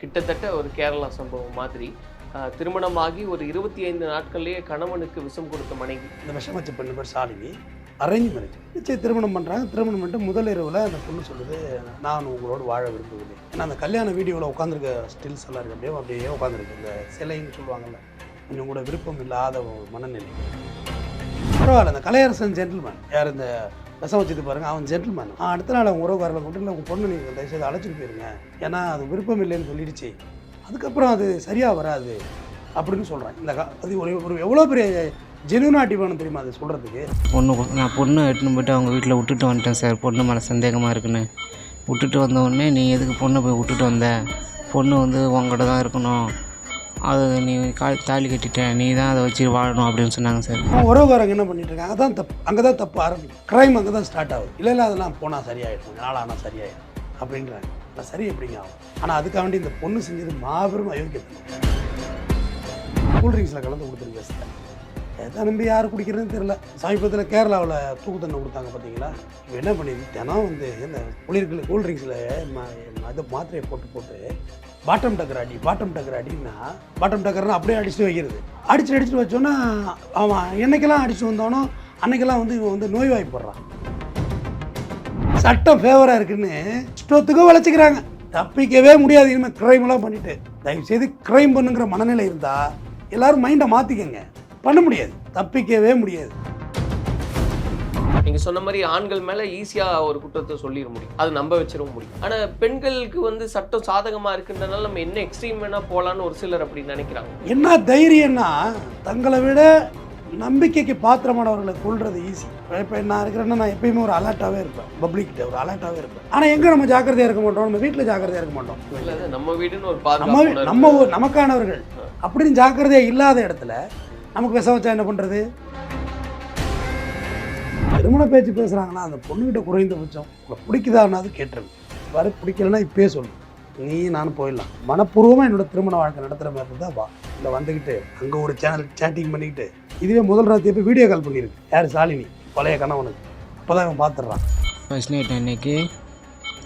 கிட்டத்தட்ட ஒரு கேரளா சம்பவம் மாதிரி. திருமணமாகி ஒரு இருபத்தி ஐந்து நாட்கள்லேயே கணவனுக்கு விஷம் கொடுத்த மனைவி. இந்த விஷம் வச்ச பெண்ணு பேர் சாலினி. Arrange marriage. நிச்சயம் திருமணம் பண்ணுறாங்க திருமணம் பண்ணிட்டு முதல் இரவில் அந்த பொண்ணு சொல்லுது நான் உங்களோட வாழ விரும்புகிறேன் ஏன்னா அந்த கல்யாண வீடியோவில் உட்காந்துருக்க ஸ்டில்ஸ் எல்லாம் இருக்கு. அப்படியே அப்படியே உட்காந்துருக்கு இந்த சிலைன்னு சொல்லுவாங்கல்ல கொஞ்சம் கூட விருப்பம் இல்லாத ஒரு மனநிலை. பரவாயில்ல. இந்த கலையரசன் ஜென்டில்மேன் யார் இந்த விஷம் வச்சுட்டு பாருங்கள் அவன் ஜென்டில்மேன் அடுத்த நாள் அவன் உறவுக்காரில் கொண்டு இல்லை உங்கள் பொண்ணு நீங்கள் தயவுசெய்து அழைச்சிட்டு போயிருங்க. ஏன்னா அது விருப்பம் இல்லைன்னு சொல்லிடுச்சு. அதுக்கப்புறம் அது சரியாக வராது அப்படின்னு சொல்கிறேன் இந்த க- அது ஒரு ஒரு எவ்வளோ பெரிய ஜெனுனாட்டி வேணும் தெரியுமா அது சொல்கிறதுக்கு பொண்ணு நான் பொண்ணு எடுத்துன்னு போயிட்டு அவங்க வீட்டில் விட்டுட்டு வந்துட்டேன் சார். பொண்ணு மேலே சந்தேகமாக இருக்குன்னு. விட்டுட்டு வந்த உடனே நீ எதுக்கு பொண்ணை போய் விட்டுட்டு வந்த? பொண்ணு வந்து உங்ககிட்ட தான் இருக்கணும். அது நீ கால் தாலி கட்டிட்ட நீ தான் அதை வச்சு வாழணும் அப்படின்னு சொன்னாங்க சார். அவன் உறவுக்காரங்க என்ன பண்ணிட்டு இருக்காங்க? அதான் தப்பு அங்கே தான் தப்பு ஆரம்பிக்கும். க்ரைம் அங்கே தான் ஸ்டார்ட் ஆகுது. இல்லை இல்லை அதெல்லாம் போனால் சரியாயிடும். கொஞ்ச நாள் ஆனால் சரியாயிடும் அப்படின்றாங்க. ஆனால் சரி எப்படிங்க ஆகும்? ஆனால் அதுக்காக வேண்டி இந்த பொண்ணு செஞ்சது மாபெரும் அயோக்கியத்தனம் கூல்ட்ரிங்க்ஸில் கலந்து கொடுத்துருக்கு பேசுகிறேன் எதை நம்பி யார் குடிக்கிறதுன்னு தெரியல. சமீபத்தில் கேரளாவில் தூக்கு தண்ணி கொடுத்தாங்க பார்த்தீங்களா இப்போ என்ன பண்ணிருக்கு தினம் வந்து இந்த குளிர்கள் கூல்ட்ரிங்க்ஸில் இது மாத்திரையை போட்டு போட்டு பாட்டம் டக்கர் அடி பாட்டம் டக்கர் அடின்னா பாட்டம் டக்கர்னு அப்படியே அடிச்சுட்டு வைக்கிறது. அடிச்சு அடிச்சுட்டு வச்சோன்னா அவன் என்னைக்கெல்லாம் அடிச்சு வந்தானோ அன்னைக்கெல்லாம் வந்து இவன் வந்து நோய்வாய்ப்படுறான் சட்டம் ஃபேவராக இருக்குன்னு இஷ்டத்துக்கும் வளைச்சிக்கிறாங்க. தப்பிக்கவே முடியாது இனிமேல் க்ரைம்லாம் பண்ணிட்டு. தயவு செய்து க்ரைம் பண்ணுங்கிற மனநிலை இருந்தால் எல்லாரும் மைண்டை மாற்றிக்கங்க பண்ண முடியாது தப்பிக்கவே முடியாது. நீங்க சொன்ன மாதிரி ஆண்கள் மேல ஈஸியா ஒரு குற்றத்தை சொல்லிட முடியும். அது நம்ப வச்சிடவும் முடியும். ஆனா பெண்களுக்கு வந்து சட்டம் சாதகமா இருக்குன்றனால நம்ம என்ன எக்ஸ்ட்ரீம் வேணா போலான்னு ஒரு சிலர் அப்படி நினைக்கிறாங்க. என்ன தைரியம்னா தங்களை விட நம்பிக்கைக்கு பாத்திரமானவர்களை கொள்றது ஈஸி இப்போ நான் இருக்கிறேன்னா நான் எப்பயுமே ஒரு அலர்ட்டாகவே இருப்பேன். பப்ளிக்கிட்ட ஒரு அலர்ட்டாகவே இருப்பேன். ஆனால் எங்கே நம்ம ஜாக்கிரதையாக இருக்க மாட்டோம்? நம்ம வீட்டில் ஜாக்கிரதையாக இருக்க மாட்டோம். நம்ம வீடுன்னு ஒரு நம்ம நம்ம நமக்கானவர்கள். அப்படின்னு ஜாக்கிரதையாக இல்லாத இடத்துல நமக்கு விஷம் வச்சா என்ன பண்ணுறது திருமண பேச்சு பேசுகிறாங்கன்னா அந்த பொண்ணுகிட்ட குறைந்தபட்சம் உங்களை பிடிக்குதான்னாது கேட்டுருங்க. வர பிடிக்கலன்னா இப்பயே சொல்லு. நீ நானும் போயிடலாம். மனப்பூர்வமாக என்னோட திருமண வாழ்க்கை நடத்துகிற மாதிரி இருந்தால் வா. இல்லை வந்துக்கிட்டு அங்கே ஒரு சேனல் சேட்டிங் பண்ணிக்கிட்டு இதுவே முதல் ராத்திரி போய் வீடியோ கால் பண்ணியிருக்கு யார்? சாலினி. பழைய கணவனுக்கு. அப்போ தான் இவன் பார்த்துட்றான் ஃபர்ஸ்ட் நைட் அன்னைக்கு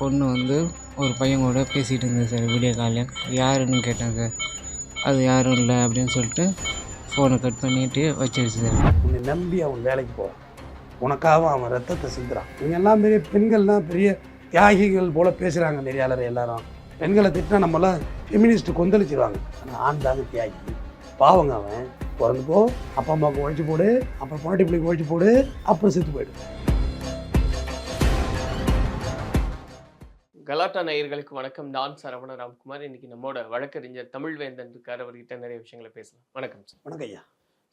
பொண்ணு வந்து ஒரு பையன் கூட பேசிகிட்டு இருந்தேன் சார் வீடியோ காலில் யாருன்னு கேட்டேன் சார் அது யாரும் இல்லை அப்படின்னு சொல்லிட்டு ஃபோனை கட் பண்ணிவிட்டு வச்சிருச்சு சார் உன்னை நம்பி அவன் வேலைக்கு போவான் உனக்காக அவன் ரத்தத்தை சிந்துறான். இவங்க எல்லாம் பெரிய பெண்கள் தான் பெரிய தியாகிகள் போல பேசுகிறாங்க நெறியாளர் எல்லாரும். பெண்களை திட்டினா நம்மலாம் ஃபெமினிஸ்ட் கொந்தளிச்சிருவாங்க. ஆனால் ஆண் தாங்க தியாகி. பாவங்க அவன். பிறந்து போ அப்பா அம்மாவுக்கு ஒழிச்சு போடு அப்புறம் பொண்டாட்டி பிள்ளைக்கு ஒழிச்சு போடு அப்புறம் செத்து போயிடு. கலாட்டா நேயர்களுக்கு வணக்கம். நான் சரவண ராம்குமார். இன்னைக்கு நம்மோட வழக்கறிஞர் தமிழ்வேந்தன் இருக்கார். அவர்கிட்ட நிறைய விஷயங்களை பேசலாம். வணக்கம் சார். வணக்கம் ஐயா.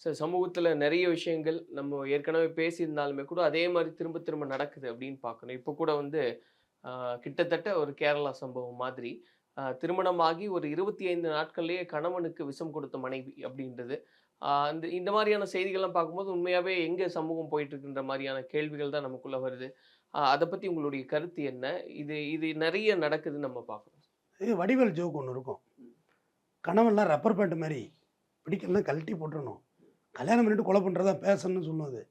ஸோ சமூகத்தில் நிறைய விஷயங்கள் நம்ம ஏற்கனவே பேசியிருந்தாலுமே கூட அதே மாதிரி திரும்ப திரும்ப நடக்குது அப்படின்னு பார்க்கணும். இப்போ கூட வந்து கிட்டத்தட்ட ஒரு கேரளா சம்பவம் மாதிரி திருமணமாகி ஒரு இருபத்தி ஐந்து நாட்கள்லேயே கணவனுக்கு விஷம் கொடுத்த மனைவி அப்படின்றது. அந்த இந்த மாதிரியான செய்திகள்லாம் பார்க்கும்போது உண்மையாகவே எங்கே சமூகம் போயிட்டுருக்குன்ற மாதிரியான கேள்விகள் தான் நமக்குள்ளே வருது. அதை பற்றி உங்களுடைய கருத்து என்ன? இது இது நிறைய நடக்குதுன்னு நம்ம பார்க்குறோம் இது வடிவேல் ஜோக் ஒன்று இருக்கும். கணவன்லாம் ரப்பர் பேண்ட் மாதிரி பிடிக்கலாம் கழட்டி போட்டுடணும் கல்யாணம் பண்ணிட்டு கொலை பண்ணுறதா பேசணும்னு சொன்னது.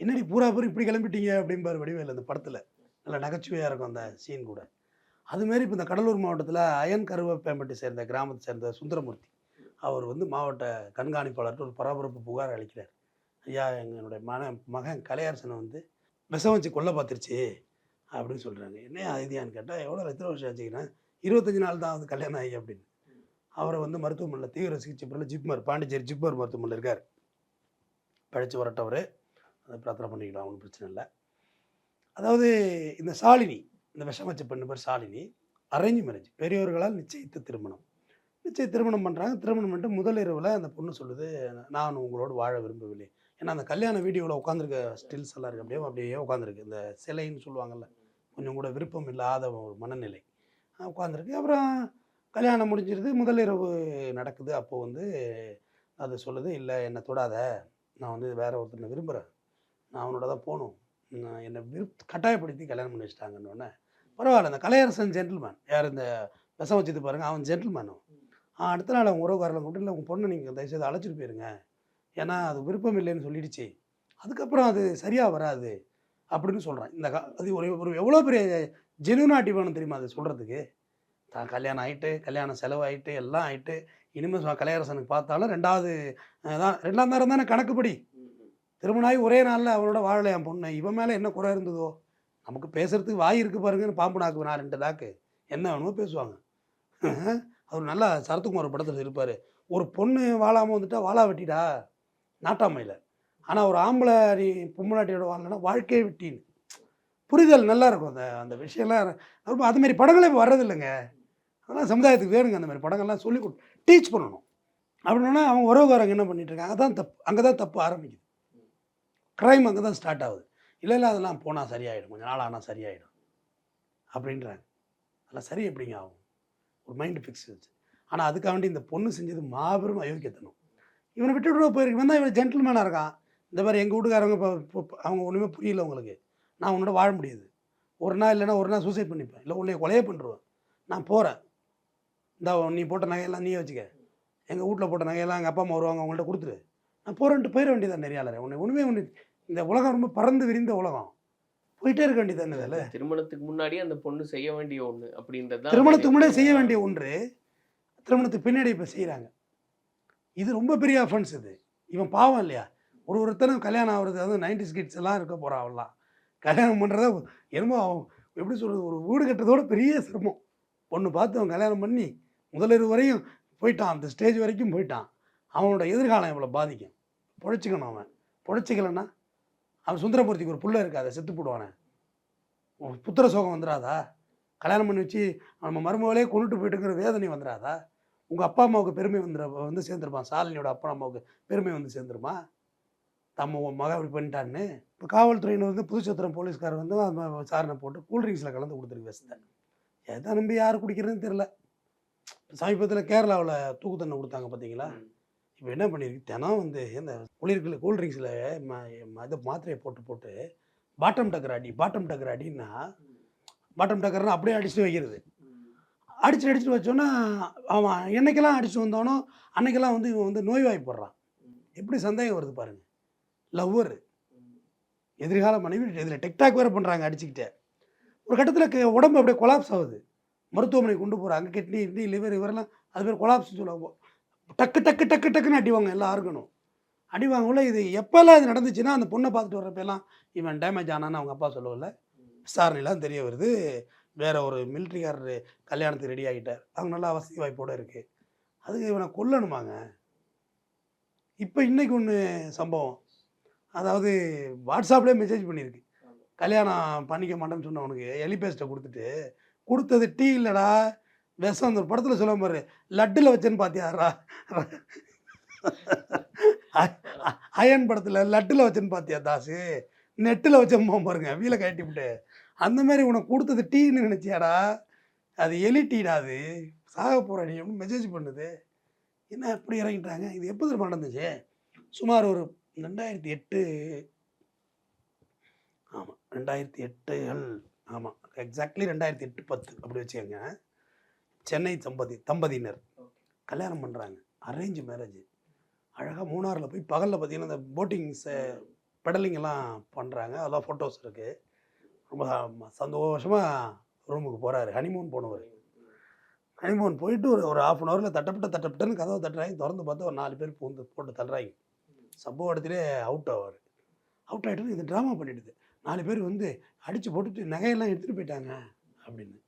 என்னடி பூரா பூரி இப்படி கிளம்பிட்டீங்க அப்படிம்பார் வடிவேல் அந்த படத்தில். நல்ல நகைச்சுவையாக இருக்கும் அந்த சீன் கூட. அதுமாரி இப்போ இந்த கடலூர் மாவட்டத்தில் அயன் கருவப்பேம்பட்டி சேர்ந்த கிராமத்தை சேர்ந்த சுந்தரமூர்த்தி அவர் வந்து மாவட்ட கண்காணிப்பாளர்கிட்ட ஒரு பரபரப்பு புகார் அளிக்கிறார். ஐயா எங்களுடைய மன மகன் கலையரசனை வந்து விஷம் வச்சு கொல்ல பார்த்துருச்சு அப்படின்னு சொல்கிறாங்க என்ன அதிதியான்னு கேட்டால் எவ்வளோ எத்தனை வருஷம் ஆச்சுக்கிறேன் இருபத்தஞ்சி நாள் தான் வந்து கல்யாணம் ஆகி அப்படின்னு. அவரை வந்து மருத்துவமனையில் தீவிர சிகிச்சை பிறகு ஜிப்மர் பாண்டிச்சேரி ஜிப்மர் மருத்துவமனையில் இருக்கார். பழிச்சு வரட்டவர். அதை பிரார்த்தனை பண்ணிக்கலாம் ஒன்றும் பிரச்சனை இல்லை. அதாவது இந்த சாலினி இந்த விஷம் வச்ச பெண்ணு பேர் சாலினி அரேஞ்ச் மேரேஜ் பெரியவர்களால் நிச்சயித்த திருமணம். நிச்சய திருமணம் பண்ணுறாங்க திருமணம் பண்ணிட்டு முதல் இரவில் அந்த பொண்ணு சொல்லுது நான் உங்களோடு வாழ விரும்பவில்லை. ஏன்னா அந்த கல்யாண வீடியோவில் உட்காந்துருக்க ஸ்டில்ஸ் எல்லாம் இருக்குது அப்படியே அப்படியே உட்காந்துருக்கு இந்த சிலைன்னு சொல்லுவாங்கல்ல கொஞ்சம் கூட விருப்பம் இல்லாத ஒரு மனநிலை. உட்காந்துருக்கு அப்புறம் கல்யாணம் முடிஞ்சிருது. முதல் இரவு நடக்குது. அப்போது வந்து அது சொல்லுது இல்லை என்னை தொடாத. நான் வந்து வேற ஒருத்தனை விரும்புகிறேன் நான் அவனோட தான் போகணும். நான் என்னை விருப் கட்டாயப்படுத்தி கல்யாணம் பண்ணி வச்சுட்டாங்கன்னொடனே பரவாயில்ல இந்த கலையரசன் ஜென்டில்மேன் யார் இந்த விஷம் வச்சுட்டு பாருங்கள் அவன் ஜென்டில்மேனும் ஆ அடுத்த நாள் அவங்க உறவுக்காரில் கூப்பிட்டு இல்லை உங்கள் பொண்ணை நீங்கள் தயவுசெய்து அழைச்சிட்டு போயிருங்க. ஏன்னா அது விருப்பம் இல்லைன்னு சொல்லிடுச்சு. அதுக்கப்புறம் அது சரியாக வராது. அப்படின்னு சொல்கிறான் இந்த க- அது ஒரு ஒரு எவ்வளோ பெரிய ஜெனுனாட்டி வேணும் தெரியுமா அது சொல்கிறதுக்கு தான் கல்யாணம் ஆகிட்டு கல்யாணம் செலவாயிட்டு எல்லாம் ஆகிட்டு இனிமேல் கலையரசனுக்கு பார்த்தாலும் ரெண்டாவது தான் ரெண்டாம் தரம் தானே கணக்குப்படி. திருமணம் ஆகி ஒரே நாளில் அவனோட வாழலை என் பொண்ணு. இவன் மேலே என்ன குறை இருந்ததோ? நமக்கு பேசுறதுக்கு வாய் இருக்கு பாருங்கன்னு பாம்பு நாக்கு நான் ரெண்டு தாக்கு என்ன வேணுமோ பேசுவாங்க. அவர் நல்லா சரத்குமார் படத்தில் இருப்பார். ஒரு பொண்ணு வாழாமல் வந்துட்டா வாழா வெட்டிடா? நாட்டாமையில். ஆனால் ஒரு ஆம்பளை நீ பொம்மநாட்டியோட வாழலைன்னா வாழ்க்கையை வெட்டின்னு. புரிதல் நல்லா இருக்கும் அந்த அந்த விஷயம்லாம். ரொம்ப அது மாதிரி படங்களே இப்போ வர்றதில்லைங்க அதெல்லாம் சமுதாயத்துக்கு வேணுங்க அந்த மாதிரி படங்கள்லாம் சொல்லி கொடு. டீச் பண்ணணும். அப்படின்னா அவங்க உறவுக்காரங்க என்ன பண்ணிகிட்ருக்காங்க இருக்காங்க அதான் தப்பு அங்கே தான் தப்பு ஆரம்பிக்குது. க்ரைம் அங்கே தான் ஸ்டார்ட் ஆகுது. இல்லை இல்லை அதெல்லாம் போனால் சரியாயிடும். கொஞ்சம் நாள் ஆனால் சரியாயிடும். அப்படின்றாங்க. அதெல்லாம் சரி எப்படிங்க ஆகும்? ஒரு மைண்டு ஃபிக்ஸ் வச்சு. ஆனால் அதுக்காண்டி இந்த பொண்ணு செஞ்சது மாபெரும் அயோக்கியத்தனம். இவனை விட்டுவிட போயிருக்கு இவன் தான் இவன் ஜென்டில்மேனாக இருக்கான். இந்த மாதிரி எங்கள் வீட்டுக்காரங்க இப்போ அவங்க ஒன்றுமே புரியல உங்களுக்கு. நான் உன்னோட வாழ முடியாது. ஒரு நாள் இல்லைன்னா ஒரு நாள் சூசைட் பண்ணிப்பேன். இல்லை உள்ளே கொலையே பண்ணுருவேன். நான் போகிறேன் இந்த நீ போட்ட நகையெல்லாம் நீயே வச்சுக்க. எங்கள் வீட்டில் போட்ட நகையெல்லாம் எங்கள் அப்பா அம்மா வருவாங்க அவங்கள்ட்ட கொடுத்துரு. நான் போகிறேன்ட்டு போயிட வேண்டியதான் நெறியாளரே உன்னை ஒன்றுமே ஒன்று இந்த உலகம் ரொம்ப பறந்து விரிந்த உலகம். போயிட்டே இருக்க வேண்டியதானே வேலை? திருமணத்துக்கு முன்னாடி அந்த பொண்ணு செய்ய வேண்டிய ஒண்ணு அப்படின்றது திருமணத்துக்கு முன்னாடி செய்ய வேண்டிய ஒன்று திருமணத்துக்கு பின்னாடி இப்போ செய்கிறாங்க இது ரொம்ப பெரிய அஃபென்ஸ் இது. இவன் பாவம் இல்லையா? ஒரு ஒருத்தனும் கல்யாணம் ஆகுறது வந்து நைன்டி கிட்ஸ் எல்லாம் இருக்க போகிறான் அவள்லாம் கல்யாணம் பண்ணுறத என்னமோ எப்படி சொல்கிறது ஒரு வீடு கட்டுறதோட பெரிய சிரமம். பொண்ணு பார்த்து அவன் கல்யாணம் பண்ணி முதலிரவு வரையும் போயிட்டான் அந்த ஸ்டேஜ் வரைக்கும் போயிட்டான். அவனோட எதிர்காலம் இவ்வளோ பாதிக்கும்? பொழைச்சிக்கணும் அவன். பொழைச்சிக்கலன்னா அவன் சுந்தரமூர்த்திக்கு ஒரு புள்ள இருக்காத செத்து போடுவானே. புத்திர சோகம் வந்துடாதா கல்யாணம் பண்ணி வச்சு நம்ம மருமகளே கொண்டுட்டு போயிட்டுங்கிற வேதனை வந்துடாதா உங்கள் அப்பா அம்மாவுக்கு பெருமை வந்துட வந்து சேர்ந்துருப்பான் சாலினியோட அப்பா அம்மாவுக்கு பெருமை வந்து சேர்ந்துருமா தம்ம உன் மக இப்படி பண்ணிட்டான்னு. இப்போ காவல்துறையினர் வந்து புதுச்சத்திரம் போலீஸ்காரர் வந்து அந்த விசாரணை போட்டு கூல்ட்ரிங்க்ஸில் கலந்து கொடுத்துருக்கு விஷத்தை எதை நம்பி யார் குடிக்கிறதுன்னு தெரில சமீபத்தில் கேரளாவில் தூக்கு தண்டனை கொடுத்தாங்க பார்த்தீங்களா இப்போ என்ன பண்ணியிருக்கு தினம் வந்து இந்த குளிர்களில் கூல்ட்ரிங்க்ஸில் இது மாத்திரையை போட்டு போட்டு பாட்டம் டக்கர் அடி பாட்டம் டக்கர் அடின்னா பாட்டம் டக்கர்னா அப்படியே அடிச்சுட்டு வைக்கிறது. அடிச்சு அடிச்சுட்டு வச்சோன்னா அவன் என்னைக்கெல்லாம் அடிச்சு வந்தானோ அன்னைக்கெல்லாம் வந்து இவன் வந்து நோய்வாய்ப்படுறான் எப்படி சந்தேகம் வருது பாருங்க. லவ்வர் எதிர்கால மனைவி இதில் டெக்டாக் வேறு பண்ணுறாங்க அடிச்சுக்கிட்டே. ஒரு கட்டத்தில் உடம்பு அப்படியே கொலாப்ஸ் ஆகுது. மருத்துவமனை கொண்டு போகிறாங்க கிட்னி கிட்னி லிவர் இவரெல்லாம் அது பேர் கொலாப்ஸ் சொல்லுவாங்க. டக்கு டக்கு டக்கு டக்குன்னு அடிவாங்க எல்லா ஆர்கனும் அடிவாங்கல இது எப்போல்லாம் இது நடந்துச்சுன்னா அந்த பொண்ணை பார்த்துட்டு வர்றப்பெல்லாம் இவன் டேமேஜ் ஆனான்னு அவங்க அப்பா சொல்லவில்ல விசாரணையெல்லாம் தெரிய வருது. வேற ஒரு மிலிட்ரிக்காரர் கல்யாணத்துக்கு ரெடி ஆகிட்டார். அவங்க நல்லா வசதி வாய்ப்போடு இருக்குது அதுக்கு இவனை கொல்லணுமாங்க? இப்போ இன்றைக்கி ஒன்று சம்பவம். அதாவது வாட்ஸ்அப்லேயே மெசேஜ் பண்ணியிருக்கு. கல்யாணம் பண்ணிக்க மாட்டேன்னு சொன்னவனுக்கு எலிபேஸ்ட்டை கொடுத்துட்டு கொடுத்தது டீ இல்லைடா. விஷம் அந்த படத்தில் சொல்ல பாரு லட்டில் வச்சேன்னு பார்த்தியாரா அயன் படத்தில் லட்டில் வச்சேன்னு பார்த்தியா தாசு? நெட்டில் வச்சேன் பாருங்க வீலை கட்டி விட்டு. அந்த மாதிரி உனக்கு கொடுத்தது டீன்னு நினச்சியாடா? அது எலி டீடா அது? சாக போகிற நீ அப்படின்னு மெசேஜ் பண்ணுது. என்ன எப்படி இறங்கிட்டாங்க? இது எப்போ திரும்ப நடந்துச்சு? சுமார் ஒரு ரெண்டாயிரத்தி எட்டு ஆமாம் ரெண்டாயிரத்தி எட்டுகள் ஆமாம் எக்ஸாக்ட்லி ரெண்டாயிரத்தி எட்டு பத்து அப்படி வச்சுக்கோங்க. சென்னை தம்பதி தம்பதியினர் கல்யாணம் பண்ணுறாங்க அரேஞ்ச் மேரேஜ் அழகாக மூணாரில் போய் பகலில் பார்த்தீங்கன்னா இந்த போட்டிங் பெடலிங் எல்லாம் பண்ணுறாங்க அதெல்லாம் ஃபோட்டோஸ் இருக்குது ரொம்ப சந்தோஷமாக ரூமுக்கு போகிறாரு ஹனிமூன் போனவர். ஹனிமூன் போயிட்டு ஒரு ஒரு ஆஃப் அன் ஹவரில் தட்டப்பட்ட தட்டப்பட்டன்னு கதவை தட்டுறாங்க. திறந்து பார்த்தா ஒரு நாலு பேர் பூந்து போட்டு தள்ளுறாங்க. சம்பவ இடத்துலேயே அவுட் ஆவார். அவுட் ஆகிட்டு இந்த ட்ராமா பண்ணிடுது. நாலு பேர் வந்து அடித்து போட்டுட்டு நகையெல்லாம் எடுத்துகிட்டு போயிட்டாங்க அப்படின்னு.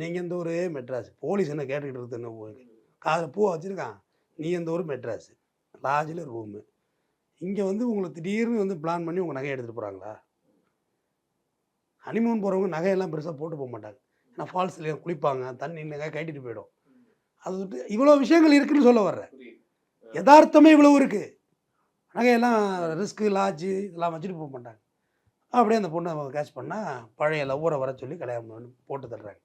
நீங்கள் எந்த ஊர்? மெட்ராஸ். போலீஸ் என்ன கேட்டுக்கிட்டு இருக்குதுன்னு காதில் பூவை வச்சுருக்கான். நீ எந்த ஊர்? மெட்ராஸ். லாட்ஜில் ரூமு இங்கே வந்து உங்களை திடீர்னு வந்து பிளான் பண்ணி உங்கள் நகையை எடுத்துகிட்டு போகிறாங்களா ஹனிமூன் போகிறவங்க நகையெல்லாம் பெருசாக போட்டு போக மாட்டாங்க. ஏன்னா ஃபால்ஸில் குளிப்பாங்க தண்ணி நகை கட்டிட்டு போயிடும். அது விட்டு இவ்வளோ விஷயங்கள் இருக்குன்னு சொல்ல வர்றேன். யதார்த்தமே இவ்வளோ இருக்குது நகையெல்லாம் ரிஸ்க்கு லாட்ஜு இதெல்லாம் வச்சுட்டு போக மாட்டாங்க. அப்படியே அந்த பொண்ணை அவங்க கேட்ச் பண்ணால் பழைய லவ்வரை வர சொல்லி கல்யாணம் பண்ணி போட்டு தர்றாங்க.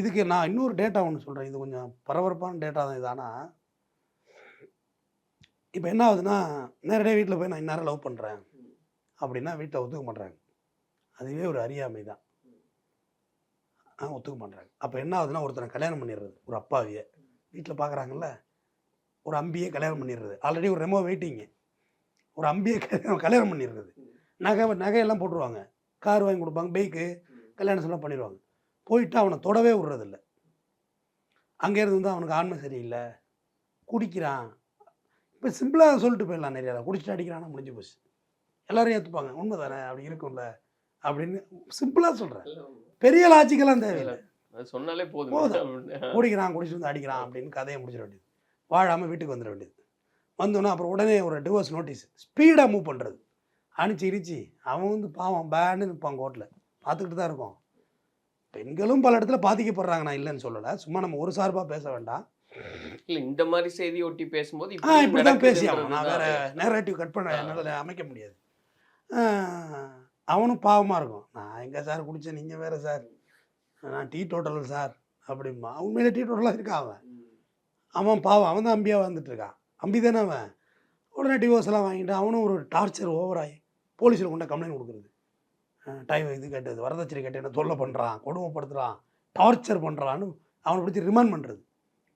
இதுக்கு நான் இன்னொரு டேட்டா ஒன்று சொல்கிறேன் இது கொஞ்சம் பரபரப்பான டேட்டா தான் இது. ஆனால் இப்போ என்ன ஆகுதுன்னா நேரடியாக வீட்டில் போய் நான் இந்நேரம் லவ் பண்ணுறேன் அப்படின்னா வீட்டில் ஒத்துக்க மாட்றாங்க. அதுவே ஒரு அறியாமை தான். ஆ ஒத்துக்க மாட்றாங்க. அப்போ என்ன ஆகுதுன்னா ஒருத்தனை கல்யாணம் பண்ணிடுறது. ஒரு அப்பாவியை. வீட்டில் பார்க்குறாங்கல்ல ஒரு அம்பியை கல்யாணம் பண்ணிடுறது. ஆல்ரெடி ஒரு ரெமோ வெயிட்டிங்க ஒரு அம்பியை கல்யாணம் கல்யாணம் பண்ணிடுறது. நகை நகையெல்லாம் போட்டுருவாங்க. கார் வாங்கி கொடுப்பாங்க பைக்கு கல்யாணம் எல்லாம் பண்ணிடுவாங்க போயிட்டு அவனை தொடவே விடுறதில்ல. அங்கேருந்து வந்து அவனுக்கு ஆண்மை சரியில்லை. குடிக்கிறான். இப்போ சிம்பிளாக சொல்லிட்டு போயிடலாம் நிறையா குடிச்சிட்டு அடிக்கிறானா முடிஞ்சு போச்சு. எல்லாரும் ஏற்றுப்பாங்க உண்மை தானே? அப்படி இருக்கும்ல. அப்படின்னு சிம்பிளாக சொல்கிறேன் பெரிய லாஜிக்கெல்லாம் தேவையில்லை. சொன்னாலே போதும். குடிக்கிறான் குடிச்சிட்டு வந்து அடிக்கிறான் அப்படின்னு கதையை முடிச்சிட வேண்டியது. வாழாமல் வீட்டுக்கு வந்துட வேண்டியது. வந்தோன்னா அப்புறம் உடனே ஒரு டிவோர்ஸ் நோட்டீஸ் ஸ்பீடாக மூவ் பண்ணுறது அணிச்சு இரிச்சு அவன் வந்து பாவம் பேன்னு நிற்பான் கோர்ட்டில் பார்த்துக்கிட்டு தான் இருக்கோம் பெண்களும் பல இடத்துல பாதிக்கப்படுறாங்க. நான் இல்லைன்னு சொல்லலை. சும்மா நம்ம ஒரு சார்பாக பேச வேண்டாம். இல்ல இந்த மாதிரி செய்தி ஒட்டி பேசும்போது ஆ இப்படி தான் பேசி ஆகணும் நான் வேற நேரேட்டிவ் கட் பண்ண என்னால் அமைக்க முடியாது. அவனும் பாவமாக இருக்கும். நான் எங்கே சார் குடித்தேன் நீங்கள் வேறு சார். நான் டீ டோட்டல் சார். அப்படிம்பா. உண்மையிலே டீ டோட்டலாக இருக்கான் அவன்? அவன் பாவம். அவன் தான் அம்பியாக வந்துட்டு இருக்கான். அம்பி தானே அவன்? உடனே டிவோர்ஸ் எல்லாம் வாங்கிட்டு அவனும் ஒரு டார்ச்சர் ஓவராகி போலீஸில் கொண்டு கம்ப்ளைண்ட் கொடுக்குறது. டைம் இது கேட்டது வரதட்சணை கேட்டு என்ன தொல்லை பண்ணுறான் கொடுமைப்படுத்துகிறான் டார்ச்சர் பண்ணுறான்னு அவனை பிடிச்சி ரிமாண்ட் பண்ணுறது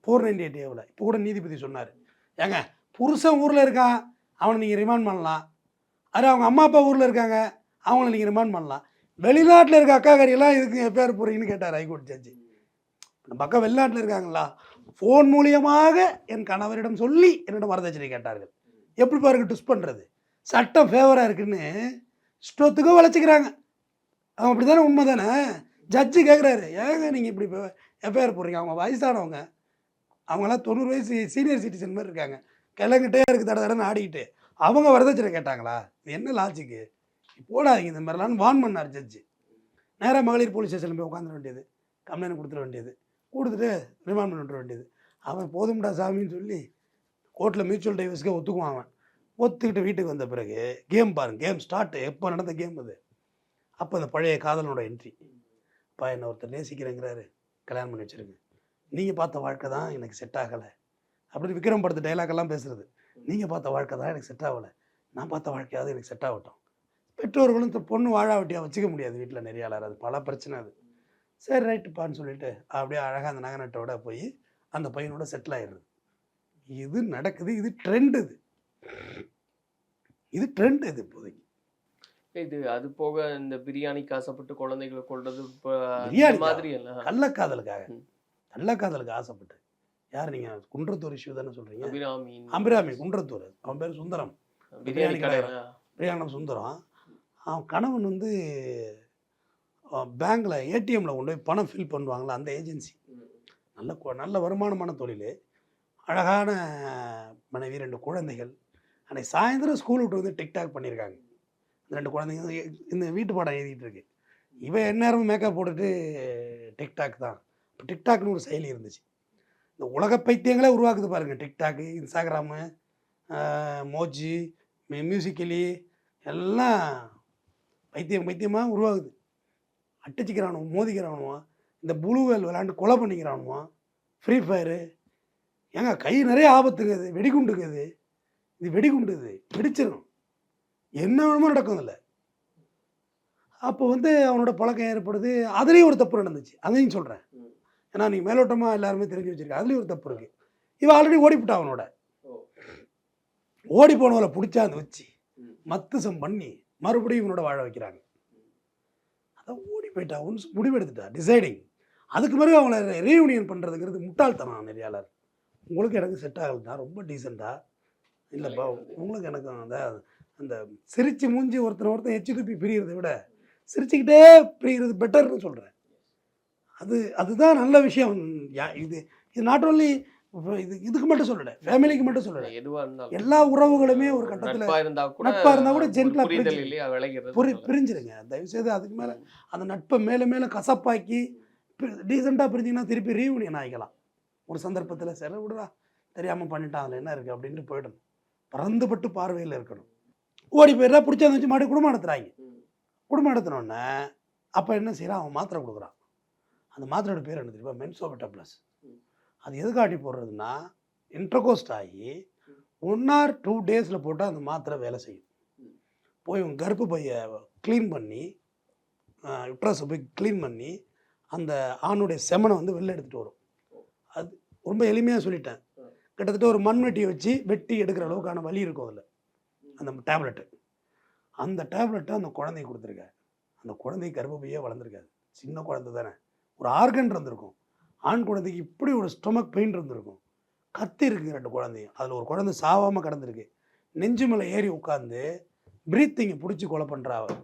ஃபோர் நைன்டி எயிட் ஏவில் இப்போ கூட நீதிபதி சொன்னார். ஏங்க புருஷன் ஊரில் இருக்கான் அவனை நீங்கள் ரிமாண்ட் பண்ணலாம். அது அவங்க அம்மா அப்பா ஊரில் இருக்காங்க அவங்கள நீங்கள் ரிமாண்ட் பண்ணலாம். வெளிநாட்டில் இருக்க அக்கா கறியெல்லாம் இதுக்கு எப்பேர் போகிறீங்கன்னு கேட்டார் ஹைகோர்ட் ஜட்ஜி நம்ம அக்கா வெளிநாட்டில் இருக்காங்களா? ஃபோன் மூலியமாக என் கணவரிடம் சொல்லி என்னிடம் வரதட்சணை கேட்டார்கள். எப்படி பாருங்க ட்விஸ்ட் பண்ணுறது சட்டம் ஃபேவராக இருக்குன்னு இஷ்டத்துக்கும் வளைச்சிக்கிறாங்க அவன் அப்படி தானே உண்மை தானே ஜட்ஜு கேட்குறாரு ஏங்க நீங்கள் இப்படி எஃப்ஐஆர் போடுறீங்க? அவங்க வயசானவங்க. அவங்களாம் தொண்ணூறு வயசு சீனியர் சிட்டிசன் மாதிரி இருக்காங்க. கிளங்கிட்டே இருக்கு தட தடன்னு ஆடிக்கிட்டு. அவங்க வரதட்சணை கேட்டாங்களா? இது என்ன லாஜிக்கு போடாதீங்க இந்த மாதிரிலாம்னு வான் பண்ணார் ஜட்ஜு நேராக மகளிர் போலீஸ் ஸ்டேஷனில் போய் உட்காந்துட வேண்டியது. கம்ப்ளைண்ட் கொடுத்துட வேண்டியது. கொடுத்துட்டு ரிமாண்ட் பண்ணிட்டு வேண்டியது. அவன் போதும்டா சாமின்னு சொல்லி கோர்ட்டில் மியூச்சுவல் டைவர்ஸ்க்கே ஒத்துக்குவான் அவன். ஒத்துக்கிட்டு வீட்டுக்கு வந்த பிறகு கேம் பாருங்க கேம் ஸ்டார்ட் எப்போ நடந்த கேம் அது? அப்போ அந்த பழைய காதலனோட என்ட்ரி அப்பா என்ன ஒருத்தர் நேசிக்கிறேங்கிறாரு. கல்யாணம் பண்ணி வச்சிருங்க. நீங்கள் பார்த்த வாழ்க்கை தான் எனக்கு செட் ஆகலை. அப்படின்னு விக்ரம் படத்து டைலாக்கெல்லாம் பேசுகிறது பேசுறது. நீங்கள் பார்த்த வாழ்க்கை தான் எனக்கு செட் ஆகலை. நான் பார்த்த வாழ்க்கையாவது எனக்கு செட் ஆகட்டும். பெற்றோர்களும் இந்த பொண்ணு வாழாவட்டியாக வச்சுக்க முடியாது வீட்டில் நிறைய ஆளார். அது பல பிரச்சனை அது. சரி ரைட்டுப்பான்னு சொல்லிட்டு அப்படியே அழகாக அந்த நகை நட்டோட போய் அந்த பையனோட செட்டில் ஆயிடுறது. இது நடக்குது இது ட்ரெண்ட் இது. இது ட்ரெண்ட் இது இப்போதைக்கு. இது அது போக இந்த பிரியாணிக்கு ஆசைப்பட்டு குழந்தைகளை கொள்றது? இந்த மாதிரி எல்லாம் கள்ளக்காதலுக்காக. கள்ளக்காதலுக்கு ஆசைப்பட்டு. யார் நீங்கள் குன்றத்தூர் இஷ்யூ தானே சொல்கிறீங்க அபிராமி. அம்பிராமி குன்றத்தூர். அவன் பேர் சுந்தரம். பிரியாணி பிரியாணி கடை. பிரியாணம் சுந்தரம். அவன் கணவன் வந்து பேங்க்கில் ஏடிஎம்மில் கொண்டு போய் பணம் ஃபில் பண்ணுவாங்களே அந்த ஏஜென்சி நல்ல நல்ல வருமானமான தொழில். அழகான மனைவி ரெண்டு குழந்தைகள். அன்னைக்கு சாயந்தரம் ஸ்கூல் விட்டு வந்து டிக்டாக் பண்ணியிருக்காங்க இந்த ரெண்டு குழந்தைங்க இந்த வீட்டு பாடம் எழுதிட்டு இருக்கு. இவன் எந்நேரமும் மேக்கப் போட்டுட்டு டிக்டாக் தான். இப்போ டிக்டாக்னு ஒரு செயலி இருந்துச்சு. இந்த உலக பைத்தியங்களே உருவாக்குது பாருங்கள் டிக்டாக்கு இன்ஸ்டாகிராமு மோஜி மியூசிக்கலி எல்லாம் பைத்தியம் பைத்தியமாக உருவாகுது. அட்டிச்சிக்கிறானுவோம் மோதிக்கிறானுவோ இந்த புளுவேல் விளாண்டு கொலை பண்ணிக்கிறானுவோ ஃப்ரீ ஃபயரு ஏங்க கை நிறைய ஆபத்துக்குது வெடிகுண்டுக்குது இது வெடிகுண்டு இது வெடிச்சிடும் என்ன வேணுமோ நடக்கும் இல்லை அப்போ வந்து அவனோட பழக்கம் ஏற்படுது. அதுலேயும் ஒரு தப்பு நடந்துச்சு. அதையும் சொல்கிறேன் ஏன்னா நீ மேலோட்டமாக எல்லாருமே தெரிஞ்சு வச்சுருக்க. அதுலேயும் ஒரு தப்பு இருக்குது இவன் ஆல்ரெடி ஓடிவிட்டான் அவனோட. ஓ. ஓடி போனவளை பிடிச்சாந்து வச்சு மத்துசம் பண்ணி மறுபடியும் இவனோட வாழ வைக்கிறாங்க. அதான் ஓடி போயிட்டா ஒன்ஸ் முடிவெடுத்துட்டா டிசைடிங் அதுக்கு பிறகு அவங்கள ரீயூனியன் பண்ணுறதுங்கிறது முட்டாள்தனம் நிறையாளர் உங்களுக்கு எனக்கு செட் ஆகலைன்னா ரொம்ப டீசெண்டாக இல்லைப்பா உங்களுக்கு எனக்கு அந்த அந்த சிரிச்சு மூஞ்சி ஒருத்தனை ஒருத்தன் எச்சு துப்பி பிரியறதை விட சிரிச்சுக்கிட்டே பிரிகிறது பெட்டர்னு சொல்கிறேன் அது அதுதான் நல்ல விஷயம். யா இது இது நாட் ஓன்லி இது இதுக்கு மட்டும் சொல்லலை ஃபேமிலிக்கு மட்டும் சொல்லலை. இருந்தாலும். எல்லா உறவுகளுமே ஒரு கட்டத்தில் நட்பா இருந்தா கூட விளைகிறது புரி பிரிஞ்சிருங்க. தயவுசெய்து அதுக்கு மேலே அந்த நட்பை மேலே மேலே கசப்பாக்கி டீசெண்டாக பிரிஞ்சிங்கன்னா திருப்பி ரீயூனியன் ஆகிக்கலாம் ஒரு சந்தர்ப்பத்தில் சரி விடுறா தெரியாமல் பண்ணிட்டான் அதில் என்ன இருக்குது அப்படின்ட்டு போயிடணும். பறந்துபட்டு பார்வையில் இருக்கணும். ஓடி போயிடுறா பிடிச்சா வச்சு மாடி குடும்பம் நடத்துகிறாங்க குடும்பம் நடத்தினோடனே அப்போ என்ன செய்கிறான் அவன் மாத்திரை கொடுக்குறான். அந்த மாத்திரையோட பேர் என்ன தெரியுமா? மென்சோபெட்டா ப்ளஸ் அது எதுக்காட்டி போடுறதுன்னா இன்டர்கோஸ்ட் ஆகி ஒன் ஆர் டூ டேஸில் போட்டால் அந்த மாத்திரை வேலை செய்யும். போய் உன் கர்ப்பு பையை க்ளீன் பண்ணி யுட்ரஸை போய் க்ளீன் பண்ணி அந்த ஆணுடைய செமனை வந்து வெளில எடுத்துகிட்டு வரும். அது ரொம்ப எளிமையாக சொல்லிட்டேன். கிட்டத்தட்ட ஒரு மண்வெட்டியை வச்சு வெட்டி எடுக்கிற அளவுக்கான வலி இருக்கும் அதில். அந்த டேப்லெட்டு. அந்த டேப்லெட்டை அந்த குழந்தைக்கு கொடுத்துருக்காரு. அந்த குழந்தை கர்ப்பப்பையே வளர்ந்துருக்காது சின்ன குழந்தை தானே. ஒரு ஆர்கன் இருந்திருக்கும். ஆண் குழந்தைக்கு இப்படி ஒரு ஸ்டொமக் பெயின் இருந்திருக்கும். கத்தி இருக்குங்க ரெண்டு குழந்தையும். அதில் ஒரு குழந்தை சாவாமல் கிடந்திருக்கு. நெஞ்சு மேலே ஏறி உட்காந்து பிரீத்திங்கை பிடிச்சி கொலை பண்ணுறா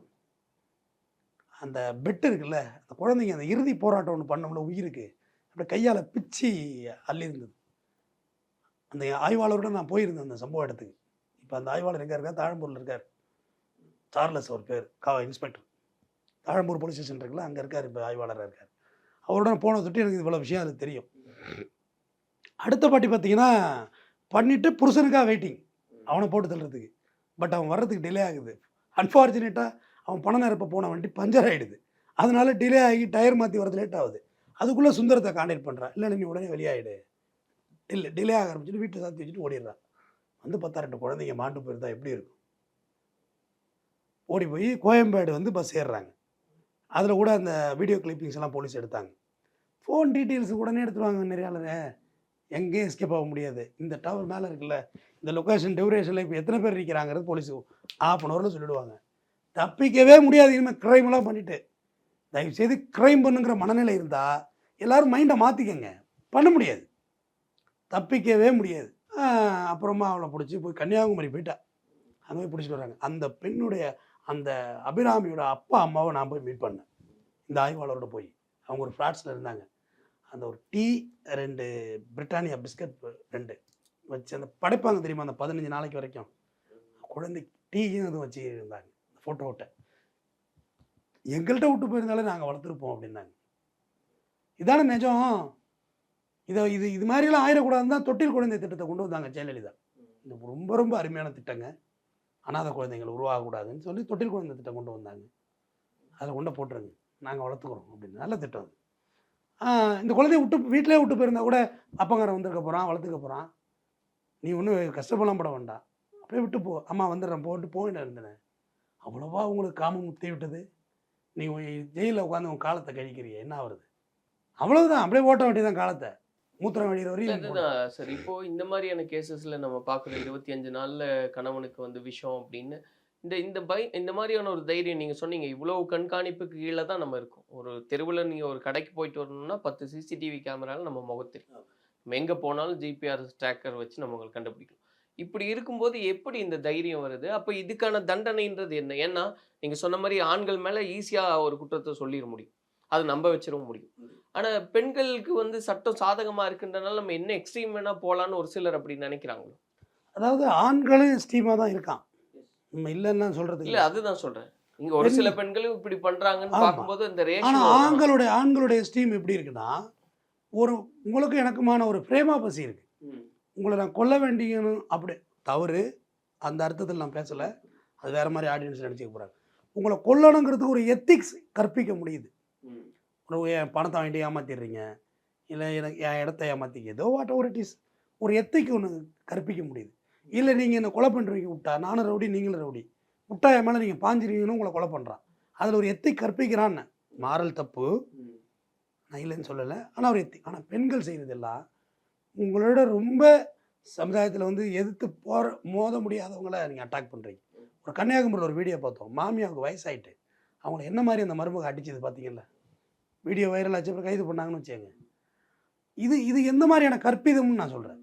அந்த பெட்டு இருக்குல்ல அந்த குழந்தைங்க அந்த இறுதி போராட்டம் ஒன்று பண்ணோம்ல உயிருக்கு. அப்படி கையால் பிச்சு அள்ளி இருந்தது. அந்த ஆய்வாளரோட நான் போயிருந்தேன் அந்த சம்பவ இடத்துக்கு. இப்போ அந்த ஆய்வாளர் எங்கே இருக்கார்? தாழம்பூரில் இருக்கார். சார்லஸ் ஒரு பேர் கா இன்ஸ்பெக்டர். தாழம்பூர் போலீஸ் ஸ்டேஷன் இருக்குல்ல அங்கே இருக்கார் இப்போ ஆய்வாளராக இருக்கார். அவரோட போன தொட்டு எனக்கு இவ்வளோ விஷயம் அது தெரியும். அடுத்த பாட்டி பார்த்தீங்கன்னா பண்ணிவிட்டு புருஷனுக்காக வெயிட்டிங் அவனை போட்டு தள்ளுறதுக்கு. பட் அவன் வர்றதுக்கு டிலே ஆகுது. அன்ஃபார்ச்சுனேட்டாக அவன் பணம் நிரப்ப போன வண்டி பஞ்சர் ஆகிடுது அதனால டிலே ஆகி டயர் மாற்றி வரது லேட் ஆகுது. அதுக்குள்ளே சுந்தரத்தை காண்டாக்ட் பண்ணுறான் இல்லை நீ உடனே வெளியாகிடு இல்லை டிலே ஆக ஆரம்பிச்சுட்டு வீட்டை சாத்தி வச்சுட்டு ஓடிடுறான். வந்து பார்த்தா ரெண்டு குழந்தைங்க மாண்டு போயிருந்தா எப்படி இருக்கும்? ஓடி போய் கோயம்பேடு வந்து பஸ் ஏறுறாங்க. அதில் கூட அந்த வீடியோ கிளிப்பிங்ஸ் எல்லாம் போலீஸ் எடுத்தாங்க. ஃபோன் டீட்டெயில்ஸ் உடனே எடுத்துருவாங்க நிறையாளரே. எங்கேயும் எஸ்கேப் ஆக முடியாது. இந்த டவர் மேலே இருக்குல்ல இந்த லொக்கேஷன் டியூரேஷனில் இப்போ எத்தனை பேர் இருக்கிறாங்கிறது போலீஸ் ஆஃப் அன் ஹவரில் சொல்லிடுவாங்க. தப்பிக்கவே முடியாது இனிமேல் க்ரைம்லாம் பண்ணிவிட்டு தயவுசெய்து க்ரைம் பண்ணுங்கிற மனநிலை இருந்தால் எல்லாரும் மைண்டை மாற்றிக்கங்க பண்ண முடியாது. தப்பிக்கவே முடியாது. அப்புறமா அவளை பிடிச்சி போய் கன்னியாகுமரி போயிட்டா. அங்கே போய் பிடிச்சிட்டு வராங்க. அந்த பெண்ணுடைய அந்த அபிராமியோட அப்பா அம்மாவை நான் போய் மீட் பண்ணேன். இந்த ஆய்வாளரோட போய். அவங்க ஒரு ஃப்ளாட்ஸில் இருந்தாங்க. அந்த ஒரு டீ ரெண்டு பிரிட்டானியா பிஸ்கட் ரெண்டு வச்சு அந்த படைப்பாங்க தெரியுமா? அந்த பதினஞ்சு நாளைக்கு வரைக்கும். குழந்தை டீயும் அதுவும் வச்சு இருந்தாங்க. ஃபோட்டோ விட்ட எங்கள்கிட்ட விட்டு போயிருந்தாலே நாங்கள் வளர்த்துருப்போம் அப்படின்னாங்க. இதான நிஜம்? இதை இது இது மாதிரிலாம் ஆயிடக்கூடாதுன்னு தான் தொட்டில் குழந்தை திட்டத்தை கொண்டு வந்தாங்க ஜெயலலிதா. இது ரொம்ப ரொம்ப அருமையான திட்டங்க. அனாதை குழந்தைகள் உருவாகக்கூடாதுன்னு சொல்லி தொட்டில் குழந்தை திட்டம் கொண்டு வந்தாங்க. அதில் கொண்டு போட்டுருங்க. நாங்கள் வளர்த்துக்குறோம் அப்படின்னு. நல்ல திட்டம் அது. இந்த குழந்தைய விட்டு வீட்டிலே விட்டு போயிருந்தா கூட அப்பங்காரன் வந்திருக்க போகிறான் வளர்த்துக்க போகிறான் நீ ஒன்றும் கஷ்டப்படலாம் பட வேண்டாம். அப்படியே விட்டு போ. அம்மா வந்துடுறேன் போட்டு போயிட்டு இருந்தேன். அவ்வளோவா உங்களுக்கு காமம் முத்தி விட்டது. நீ ஜெயிலில் உட்காந்து உன் காலத்தை கழிக்கிறிய என்ன ஆகுறது? அவ்வளவுதான். அப்படியே ஓட்ட வேண்டியதான் காலத்தை. மூத்திரம் வழிகிற வரையும் சார் இப்போ இந்த மாதிரியான கேசஸ்ல நம்ம பார்க்குற இருபத்தி அஞ்சு நாள்ல கணவனுக்கு வந்து விஷம் அப்படின்னு இந்த இந்த பை இந்த மாதிரியான ஒரு தைரியம் நீங்க சொன்னீங்க. இவ்வளவு கண்காணிப்புக்கு கீழே தான் நம்ம இருக்கோம். ஒரு தெருவில் நீங்க ஒரு கடைக்கு போயிட்டு வரணும்னா பத்து சிசிடிவி கேமரால நம்ம முகத்தில். நம்ம எங்க போனாலும் ஜிபிஆர் ட்ராக்கர் வச்சு நம்ம உங்களை கண்டுபிடிக்கலாம். இப்படி இருக்கும்போது எப்படி இந்த தைரியம் வருது? அப்போ இதுக்கான தண்டனைன்றது என்ன? ஏன்னா நீங்க சொன்ன மாதிரி ஆண்கள் மேல ஈஸியா ஒரு குற்றத்தை சொல்லிட முடியும். அது நம்ப வச்சிடவும் முடியும். ஆனா பெண்களுக்கு வந்து சட்டம் சாதகமா இருக்குன்றனால நம்ம என்ன எக்ஸ்ட்ரீம் வேணா போலான்னு ஒரு சிலர் அப்படி நினைக்கிறாங்களோ? அதாவது ஆண்களும் ஸ்டீமாக தான் இருக்கான். நம்ம இல்லைன்னா சொல்றது இல்ல அதுதான் சொல்றேன். இங்க ஒரு சில பெண்களும் இப்படி பண்றாங்கன்னு ஆமா. பார்க்கும்போது இந்த ஆனால் ரேஷன் ஆண்களுடைய ஆண்களுடைய ஸ்டீம் எப்படி இருக்குன்னா ஒரு உங்களுக்கு எனக்குமான ஒரு பிரேமா பசி இருக்கு உங்களை நான் கொல்ல வேண்டியணும் அப்படி தவறு. அந்த அர்த்தத்தில் நான் பேசலை. அது வேற மாதிரி ஆடியன்ஸ் நினச்சிக்க போகிறாங்க உங்களை கொல்லணுங்கிறதுக்கு ஒரு எத்திக்ஸ் கற்பிக்க முடியுது. என் பணத்தை வாங்கிட்டு ஏமாத்திடுறீங்க? இல்லை எனக்கு என் இடத்த ஏமாத்திக்க ஏதோ வாட் எவர் இட் இஸ் ஒரு எத்திக்கு ஒன்று கற்பிக்க முடியுது. இல்லை நீங்கள் என்னை கொலை பண்ணுறீங்க விட்டா? நானும் ரவுடி நீங்களும் ரவுடி. விட்டா என் மேலே நீங்கள் பாஞ்சிருவீங்கன்னு உங்களை கொலை பண்ணுறான் அதில் ஒரு எத்திக் கற்பிக்கிறான்னு மாறல் தப்பு. நான் இல்லைன்னு சொல்லலை. ஆனால் ஒரு எத்திக் ஆனால் பெண்கள் செய்கிறதெல்லாம் உங்களோட ரொம்ப சமுதாயத்தில் வந்து எதிர்த்து போற மோத முடியாதவங்கள நீங்கள் அட்டாக் பண்ணுறீங்க ஒரு கன்னியாகுமரியில் ஒரு வீடியோ பார்த்தோம். மாமியாவுக்கு வயசாயிட்டு. அவங்கள என்ன மாதிரி அந்த மருமக அடிச்சது பார்த்தீங்கல்ல? வீடியோ வைரல் ஆச்சு அப்புறம் கைது பண்ணாங்கன்னு வச்சுக்கோங்க. இது இது எந்த மாதிரியான கற்பிதம்னு நான் சொல்கிறேன்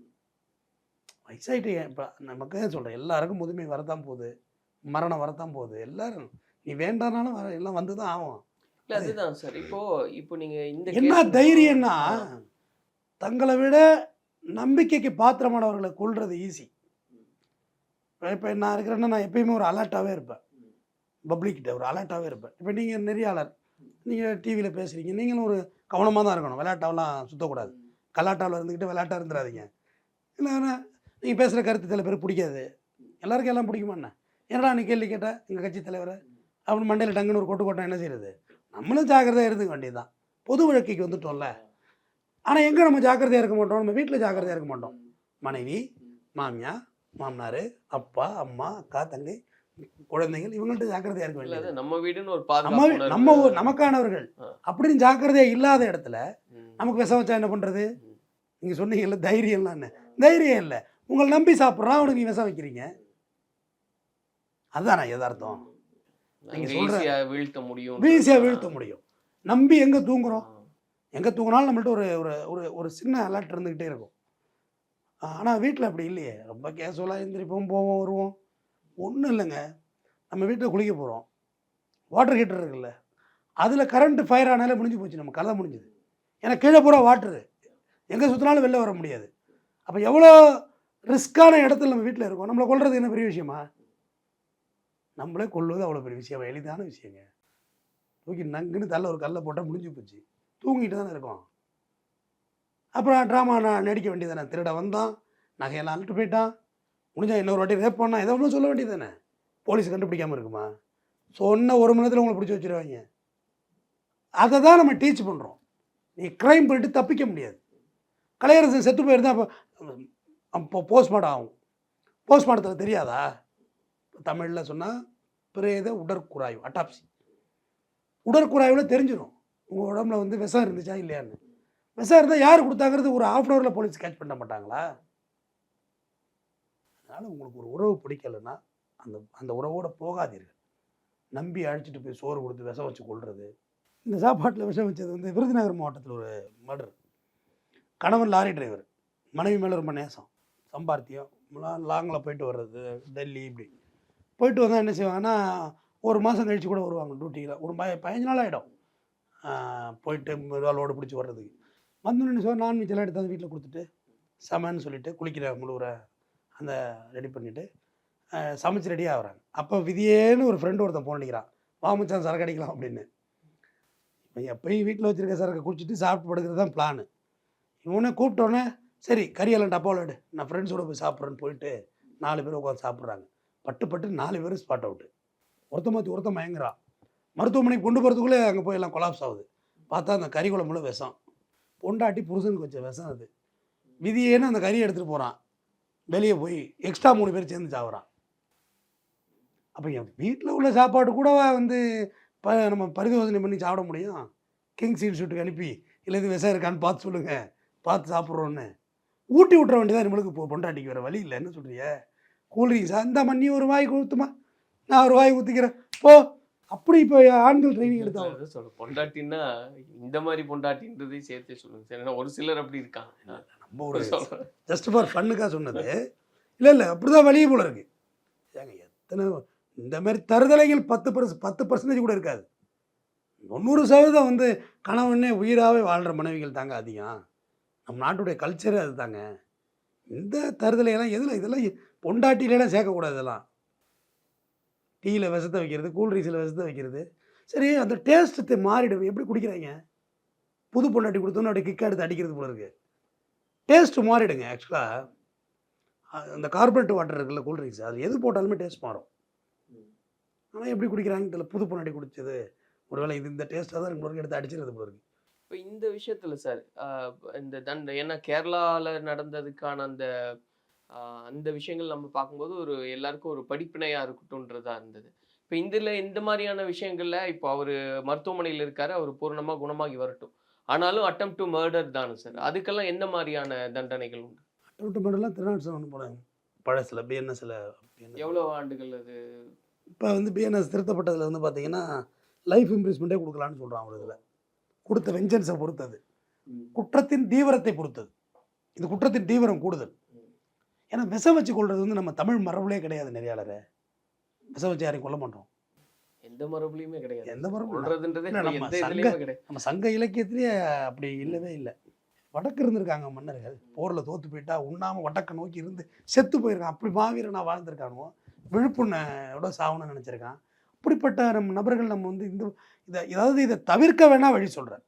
வயசாயிட்டு இப்போ நமக்கு தான் சொல்கிறேன் எல்லாருக்கும் முதுமை வரத்தான் போகுது. மரணம் வரத்தான் போகுது. எல்லாரும் நீ வேண்டானாலும் வர எல்லாம் வந்து தான் ஆகும். இல்ல அதுதான் சார். இப்போ இப்போ நீங்க இந்த என்ன தைரியம்னா தங்களை விட நம்பிக்கைக்கு பாத்திரமானவர்களை கொள்றது ஈஸி இப்போ நான் இருக்கிறேன்னா நான் எப்பயுமே ஒரு அலர்ட்டாகவே இருப்பேன். பப்ளிக்கிட்ட ஒரு அலர்ட்டாகவே இருப்பேன். இப்போ நீங்கள் நெறியாளர் நீங்கள் டிவியில் பேசுகிறீங்க நீங்களும் ஒரு கவனமாக தான் இருக்கணும். விளையாட்டாவெல்லாம் சுற்றக்கூடாது கலாட்டாவில் இருந்துக்கிட்டு விளையாட்டாக இருந்துடாதீங்க இல்லை நீங்கள் பேசுகிற கருத்து சில பேர் பிடிக்காது. எல்லாருக்கும் எல்லாம் பிடிக்குமா என்ன? என்னடா நீ கேள்வி கேட்டால் எங்கள் கட்சி தலைவரை? அவன் மண்டையில் டங்குன்னு ஒரு கொட்டு கொட்டா என்ன செய்யறது? நம்மளும் ஜாக்கிரதையாக இருந்துக்க வேண்டியதுதான். பொது வழக்கைக்கு வந்துட்டோம்ல. ஆனால் எங்கே நம்ம ஜாக்கிரதையாக இருக்க மாட்டோம்? நம்ம வீட்டில் ஜாக்கிரதையாக இருக்க மாட்டோம். மனைவி மாமியார் மாமனார் அப்பா அம்மா அக்கா தங்கை குழந்தைகள் இவங்கள்ட்ட ஜாக்கிரதையாக இருக்க வேண்டியது. நம்ம வீடுன்னு ஒரு நம்ம நமக்கானவர்கள். அப்படின்னு ஜாக்கிரதையாக இல்லாத இடத்துல. நமக்கு விஷம் வச்சா என்ன பண்ணுறது ம். நீங்கள் சொன்னீங்கல்ல தைரியம்லாம் என்ன தைரியம் இல்லை. உங்களை நம்பி சாப்பிட்றான் அவனுக்கு நீ விஷம் வைக்கிறீங்க. அதுதானே யதார்த்தம்? நீங்க சொல்ற- வீழ்த்த முடியும் வீசியாக வீழ்த்த முடியும். நம்பி எங்கே தூங்குறோம்? எங்கே தூங்கினாலும் நம்மள்ட்ட ஒரு ஒரு ஒரு ஒரு சின்ன அலர்ட் இருந்துக்கிட்டே இருக்கும். ஆனால் வீட்டில் அப்படி இல்லையே. ரொம்ப கேஷுவலாக எந்திரிப்போம் போவோம் வருவோம். ஒன்றும் இல்லைங்க. நம்ம வீட்டில் குளிக்க போகிறோம் வாட்டர் ஹீட்டர் இருக்குல்ல அதில் கரண்ட் ஃபயர் ஆனாலே முடிஞ்சு போச்சு. நம்ம கதை முடிஞ்சுது. ஏன்னா கீழே பூரா வாட்டரு எங்கே சுற்றினாலும் வெளில வர முடியாது. அப்போ எவ்வளோ ரிஸ்க்கான இடத்துல நம்ம வீட்டில் இருக்கோம். நம்மளை கொள்வது என்ன பெரிய விஷயமா? நம்மளே கொள்வது அவ்வளோ பெரிய விஷயம். எளிதான விஷயங்க. தூக்கி நங்குன்னு தள்ள ஒரு கல்லை போட்டால் முடிஞ்சு போச்சு. தூங்கிட்டு தானே இருக்கோம். அப்புறம் ட்ராமா நான் நடிக்க வேண்டியதானே திருட வந்தான். நகையெல்லாம் அழுட்டு போயிட்டான். முடிஞ்சா இன்னொரு வாட்டி ரேப் பண்ணால் எதோ ஒன்றும் சொல்ல வேண்டியது தானே? போலீஸ் கண்டுபிடிக்காமல் இருக்குமா? சொன்ன ஒரு மணி நேரத்தில் உங்களை பிடிச்சி வச்சுருவாங்க. அதை தான் நம்ம டீச் பண்ணுறோம் நீ க்ரைம் பண்ணிட்டு தப்பிக்க முடியாது. கலையரசன் செத்து போயிருந்தா அப்போ அப்போ போஸ்ட்மார்ட்டம் ஆகும். போஸ்ட்மார்ட்டத்தில் தெரியாதா? தமிழில் சொன்னால் பிரேத உடற்குறாய்வு அட்டாப்சி உடற்குறாய்வில் தெரிஞ்சிடும் உங்கள் உடம்புல வந்து விஷம் இருந்துச்சா இல்லையான்னு. விஷம் இருந்தால் யார் கொடுத்தாங்கிறது ஒரு ஆஃப் அன் ஹவரில் போலீஸ் கேட்ச் பண்ண மாட்டாங்களா? அதனால் உங்களுக்கு ஒரு உறவு பிடிக்கலைன்னா அந்த அந்த உறவோட போகாதீர்கள். நம்பி அழைச்சிட்டு போய் சோறு கொடுத்து விஷம் வச்சு கொள்வது இந்த சாப்பாட்டில் விஷம் வச்சது வந்து விருதுநகர் மாவட்டத்தில் ஒரு மர்டர். கணவன் லாரி டிரைவர் மனைவி மேலே ரொம்ப நேசம். சம்பாத்தியம் லாங்கில் போயிட்டு வர்றது டெல்லி இப்படி. போயிட்டு வந்தால் என்ன செய்வாங்கன்னா ஒரு மாதம் கழித்து கூட வருவாங்க டியூட்டியில் ஒரு பய பதினஞ்சு நாள் ஆகிடும் போயிட்டு லோடு பிடிச்சி வர்றதுக்கு. வந்தோன்னு என்ன செய்வாங்க நான்வெஜ் எல்லாம் எடுத்து வீட்டில் கொடுத்துட்டு சமைன்னு சொல்லிட்டு குளிக்கிற முழுகிற அந்த ரெடி பண்ணிவிட்டு சமைச்சு ரெடி ஆகிறாங்க. அப்போ விதியேன்னு ஒரு ஃப்ரெண்டு ஒருத்தன் ஃபோன் அடிக்கிறான். வா சரக்கு அடிக்கலாம் அப்படின்னு. இப்போ எப்பயும் வீட்டில் வச்சுருக்க சரக்கு குடிச்சிட்டு சாப்பிட்டு படுக்கிறது தான் பிளானு இவனை கூப்பிட்டோன்னே சரி கறியெல்லாம் டப்பாவில் எடு. நான் ஃப்ரெண்ட்ஸோட போய் சாப்பிட்றேன்னு போயிட்டு நாலு பேர் உட்காந்து சாப்பிட்றாங்க. பட்டு பட்டு நாலு பேர் ஸ்பாட் அவுட்டு ஒருத்த மாற்றி ஒருத்தன் மயங்குறான். மருத்துவமனைக்கு கொண்டு போகிறதுக்குள்ளே அங்கே போய் எல்லாம் கொலாப்ஸ் ஆகுது. பார்த்தா அந்த கறி குழம்புல விஷம். பொண்டாட்டி புருஷனுக்கு வச்ச விஷம் அது. விதியேன்னு அந்த கறியை எடுத்துகிட்டு போகிறான் வெளியே போய் எக்ஸ்ட்ரா மூணு பேர் சேர்ந்து சாப்பிட்றான். அப்போ என் வீட்டில் உள்ள சாப்பாடு கூட வந்து ப நம்ம பரிசோதனை பண்ணி சாப்பிட முடியும். கிங்ஸ் இன்ஸ்டியூட்டுக்கு அனுப்பி இல்லை இது விஷம் இருக்கான்னு பார்த்து சொல்லுங்கள் பார்த்து சாப்பிட்றோன்னு. ஊட்டி விட்ற வேண்டியதான் நம்மளுக்கு இப்போ பொண்டாட்டிக்கு வேறு வழி இல்லை. என்ன சொல்றிய? கூல்ட்ரிங்க்ஸ் அந்த மண்ணி ஒரு வாய் ஊற்றுமா நான் ஒரு வாய் ஊற்றிக்கிறேன் போ. அப்படி இப்போ ஆண்கள் ட்ரைனிங் எடுத்தா அதான் சொல்ல பொண்டாட்டின்னா இந்த மாதிரி பொண்டாட்டின்றதையும் சேர்த்தே சொல்லுங்க. சார் ஒரு சிலர் அப்படி இருக்காங்க. நம்ம ஒரு. ஜஸ்ட் ஃபார் ஃபன்னுக்காக சொன்னது. இல்லை இல்லை அப்படி தான் வெளியே போல இருக்கு. ஏங்க எத்தனை இந்த மாதிரி தருதலைகள் பத்து பர்ச பத்து பர்சன்டேஜ் கூட இருக்காது. தொண்ணூறு சதவீதம் வந்து கணவனே உயிராகவே வாழ்கிற மனைவிகள் தாங்க அதிகம். நம்ம நாட்டுடைய கல்ச்சரே அது தாங்க. இந்த தருதலையெல்லாம் எதில் இதெல்லாம் பொண்டாட்டிலாம் சேர்க்கக்கூடாது இதெல்லாம். டீயில் விஷத்தை வைக்கிறது கூல்ட்ரிங்ஸில் விஷத்தை வைக்கிறது. சரி அந்த டேஸ்ட்டு மாறிடும். எப்படி குடிக்கிறாங்க? புது பொண்டாட்டி கொடுத்தோன்னு அப்படியே கிக் எடுத்து அடிக்கிறது போல இருக்கு. டேஸ்ட்டு மாறிடுங்க ஆக்சுவலாக அந்த கார்பரேட் வாட்டர் இருக்குல்ல கூல்ட்ரிங்க்ஸ் அது எது போட்டாலுமே டேஸ்ட் மாறும். ஆனால் எப்படி குடிக்கிறாங்க? தெரியல புது பொண்டாட்டி குடிச்சது. ஒருவேளை இது இந்த டேஸ்ட்டாக தான் ரெண்டு எடுத்து அடிச்சிருது போகிறது இப்போ இந்த விஷயத்தில் சார் இந்த தண்டை ஏன்னா கேரளாவில் நடந்ததுக்கான அந்த அந்த விஷயங்கள் நம்ம பார்க்கும்போது ஒரு எல்லாருக்கும் ஒரு படிப்பினையாக இருக்கட்டும்ன்றதா இருந்தது. இப்போ இதில் இந்த மாதிரியான விஷயங்களில் இப்போ அவர் மருத்துவமனையில் இருக்கார் அவர் பூர்ணமாக குணமாகி வரட்டும். ஆனாலும் அட்டம் டு மர்டர் தானே சார் அதுக்கெல்லாம் என்ன மாதிரியான தண்டனைகள் உண்டு? அட்டோட்டு மட்டும்லாம் திருநாட்டு ஒன்று போனாங்க பழசில் பிஎன்எஸ்ல எவ்வளவு ஆண்டுகள் அது? இப்போ வந்து பிஎன்எஸ் திருத்தப்பட்டதில் வந்து பார்த்தீங்கன்னா லைஃப் இம்ப்ரூவ்மெண்ட்டே கொடுக்கலான்னு சொல்கிறான் ஒரு இதில். கொடுத்த வெஞ்சன்ஸை பொறுத்தது. குற்றத்தின் தீவிரத்தை பொறுத்தது. இது குற்றத்தின் தீவிரம் கூடுதல். ஏன்னா விஷம் வச்சு கொள்வது வந்து நம்ம தமிழ் மரபுலே கிடையாது நிறையாளரை விஷம் வச்சு யாரையும் கொல்ல மாட்டோம். எந்த மரபுலையுமே கிடையாது. எந்த இதுலயுமே கிடையாது. நம்ம சங்க இலக்கியத்திலேயே அப்படி இல்லவே இல்லை. வடக்கு இருந்திருக்காங்க மன்னர்கள். போரில் தோத்து போயிட்டா உண்ணாம வடக்க நோக்கி இருந்து செத்து போயிருக்கான். அப்படி மாவீரனா வாழ்ந்திருக்கானுவோ. விழுப்புண்ணோட சாவணும்னு நினச்சிருக்கான். அப்படிப்பட்ட நம்ம நபர்கள் நம்ம வந்து இந்த இதை ஏதாவது இதை தவிர்க்க வேணா வழி சொல்கிறேன்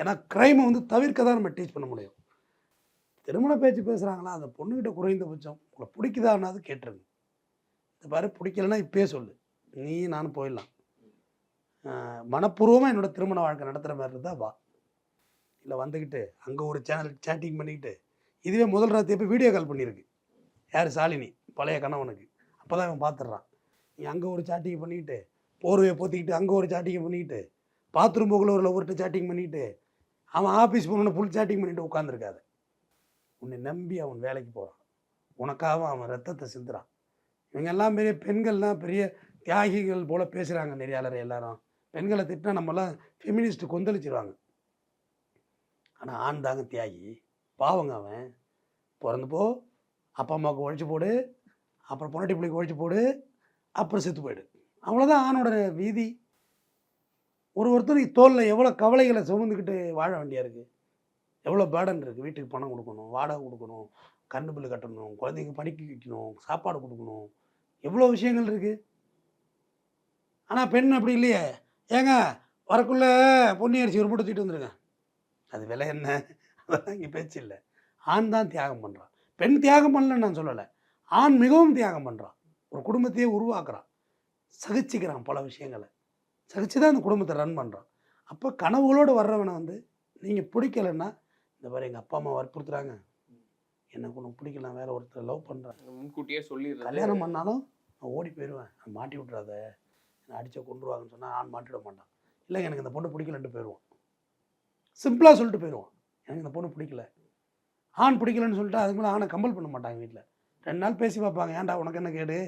ஏன்னா க்ரைமை வந்து தவிர்க்க தான் நம்ம டீச் பண்ண முடியும். திருமண பேச்சு பேசுகிறாங்களா அந்த பொண்ணுகிட்ட குறைந்தபட்சம் உங்களை பிடிக்குதான்னாது கேட்டுருங்க. இந்த பாரு பிடிக்கலன்னா இப்பயே சொல்லு. நீ நானும் போயிடலாம். மனப்பூர்வமாக என்னோட திருமண வாழ்க்கை நடத்துகிற மாதிரி இருந்தால் வா. இல்லை வந்துக்கிட்டு அங்கே ஒரு சேனல் சேட்டிங் பண்ணிக்கிட்டு இதுவே முதல் ராத்திரி போய் வீடியோ கால் பண்ணியிருக்கு யார்? சாலினி பழைய கணவனுக்கு அப்போ தான் இவன் பார்த்துட்றான் நீ அங்கே ஒரு சாட்டிங் பண்ணிக்கிட்டு போர்வையை போத்திக்கிட்டு அங்கே ஒரு சாட்டிங் பண்ணிக்கிட்டு பாத்ரூம் போகல ஒரு லவர்கிட்ட சாட்டிங் பண்ணிக்கிட்டு அவன் ஆஃபீஸ் போகணுன்னு ஃபுல் சாட்டிங் பண்ணிட்டு உட்காந்துருக்காது உன்னை நம்பி அவன் வேலைக்கு போகிறான் உனக்காக அவன் ரத்தத்தை சிந்துறான். இவங்க எல்லாம் பெரிய பெண்கள்லாம் பெரிய தியாகிகள் போல் பேசுகிறாங்க நெறியாளர் எல்லாரும். பெண்களை திட்டினா நம்மலாம் ஃபெமினிஸ்ட் கொந்தளிச்சிருவாங்க. ஆனால் ஆண் தாங்க தியாகி. பாவங்க அவன். பிறந்து போ அப்பா அம்மாவுக்கு ஒழிச்சு போடு அப்புறம் பொன்னாட்டி பிள்ளைக்கு ஒழிச்சு போடு அப்புறம் செத்து போயிடு. அவ்வளோதான் ஆணோட வீதி. ஒரு ஒருத்தருக்கு தோளில் எவ்வளோ கவலைகளை சுமந்துக்கிட்டு வாழ வேண்டியா இருக்குது எவ்வளோ பேர்டன் இருக்குது வீட்டுக்கு பணம் கொடுக்கணும் வாடகை கொடுக்கணும் கரண்ட் பில்லு கட்டணும் குழந்தைங்க படிக்க வைக்கணும் சாப்பாடு கொடுக்கணும். எவ்வளோ விஷயங்கள் இருக்குது ஆனால் பெண் அப்படி இல்லையே. ஏங்க வரக்குள்ள பொன்னி அரிசி ஒரு மூட்டை தூக்கிட்டு வந்துருங்க. அது விலை என்ன? அதெல்லாம் இங்கே பேச்சு இல்லை. ஆண் தான் தியாகம் பண்ணுறான் பெண் தியாகம் பண்ணலன்னு நான் சொல்லலை. ஆண் மிகவும் தியாகம் பண்ணுறான் ஒரு குடும்பத்தையே உருவாக்குறான் சகிச்சுக்கிறான் பல விஷயங்களை. சகிச்சு தான் அந்த குடும்பத்தை ரன் பண்ணுறான் அப்போ கனவுகளோடு வர்றவனை வந்து நீங்கள் பிடிக்கலைன்னா இந்த மாதிரி எங்கள் அப்பா அம்மா வற்புறுத்துறாங்க. எனக்கு ஒன்று பிடிக்கல நான் வேற ஒருத்தர் லவ் பண்ணுறேன் முன்கூட்டியே சொல்லிடுறது. கல்யாணம் பண்ணாலும் நான் ஓடி போயிடுவேன் மாட்டி விட்றாத நான் அடித்த கொண்டுருவாங்கன்னு சொன்னால் ஆண் மாட்டிட மாட்டான். இல்லைங்க எனக்கு இந்த பொண்ணு பிடிக்கலன்ட்டு போயிடுவான் சிம்பிளாக சொல்லிட்டு போயிடுவான் எனக்கு இந்த பொண்ணு பிடிக்கல. ஆண் பிடிக்கலன்னு சொல்லிட்டு அதுக்கு மேலே ஆணை கம்பல் பண்ண மாட்டாங்க வீட்டில் ரெண்டு நாள் பேசி பார்ப்பாங்க ஏன்டா உனக்கு என்ன கேடு?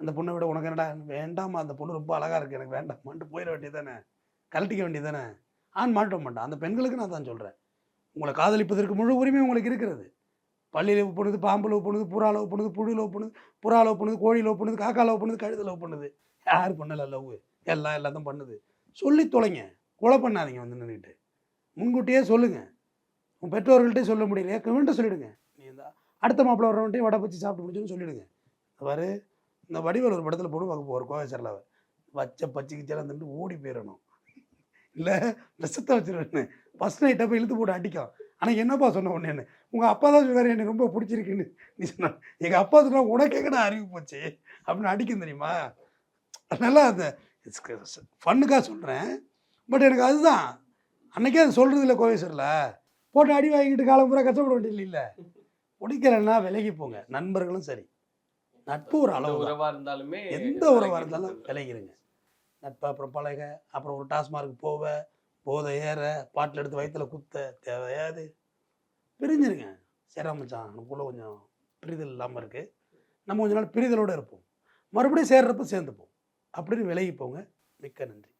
அந்த பொண்ணை விட உனக்கு என்னடா? வேண்டாமா அந்த பொண்ணு ரொம்ப அழகாக இருக்குது எனக்கு வேண்டாமான்ட்டு போயிட வேண்டியதானே கழட்டிக்க வேண்டியதானே ஆண் மாட்ட மாட்டான். அந்த பெண்களுக்கு நான் தான் சொல்கிறேன் உங்களை காதலிப்பதற்கு முழு உரிமை உங்களுக்கு இருக்கிறது. பள்ளி லவ் பண்ணுது பாம்பு லவ் பண்ணுது புறா லவ் பண்ணுது புழு லவ் பண்ணுது புறா லவ் பண்ணுது கோழி லவ் பண்ணுது காக்கா லவ் பண்ணுது கழுத லவ் பண்ணுது. யார் பண்ணலை லவ் எல்லாம் எல்லாத்தையும் பண்ணுது. சொல்லி தொலைங்க. கொலை பண்ணாதீங்க வந்து நின்றுட்டு முன்கூட்டியே சொல்லுங்கள் உன் பெற்றோர்கள்ட்டே சொல்ல முடியலையா? கமெண்ட்டை சொல்லிடுங்க. நீ இந்த அடுத்த மாப்பிள்ள வர்றவன்ட்டே வடை பச்சி சாப்பிட்டு முடிச்சுன்னு சொல்லிடுங்க. இந்த பாரு இந்த வடிவேல் ஒரு படத்தில் பொண்ணு பார்க்க போகிற கோவை வச்ச பச்சை கிச்சலாம் தண்டு ஓடி போயிடணும். இல்லை விஷத்தை வச்சிருவேன் ஃபஸ்ட் நைட்டை போய் இழுத்து போட்டு அடிக்கும். ஆனால் என்னப்பா சொன்ன உடனே உங்கள் அப்பா தான் சொன்னார் எனக்கு ரொம்ப பிடிச்சிருக்குன்னு. நீ சொன்ன எங்கள் அப்பா சொன்னால் உனக்கு கூட அறிவு போச்சு? அப்படின்னு அடிக்கும் தெரியுமா? நல்லா அந்த ஃபன்னுக்காக சொல்கிறேன் பட் எனக்கு அதுதான். அன்னைக்கே அது சொல்கிறது இல்லை கோவேஸ்வரில் போட்டு அடி வாங்கிட்டு காலம் பூரா கஷ்டப்பட வேண்டியது இல்லை பிடிக்கலன்னா விலகி போங்க. நண்பர்களும் சரி. நட்பு ஒரு அளவு தான். உறவா இருந்தாலுமே எந்த உறவாக இருந்தாலும் விலகிருங்க. நட்பு அப்புறம் பழக அப்புறம் ஒரு டாஸ்மார்க் போவ போதை ஏற பாட்டில் எடுத்து வயித்துல குத்த தேவையாது. பிரிஞ்சிருங்க. சரி மச்சான் நமக்குள்ள கொஞ்சம் பிரிதல் இல்லாமல் இருக்குது நம்ம கொஞ்ச நாள் பிரிதலோடு இருப்போம். மறுபடியும் சேர்றப்ப சேர்ந்துப்போம். அப்படின்னு விலகி போங்க மிக்க நன்றி.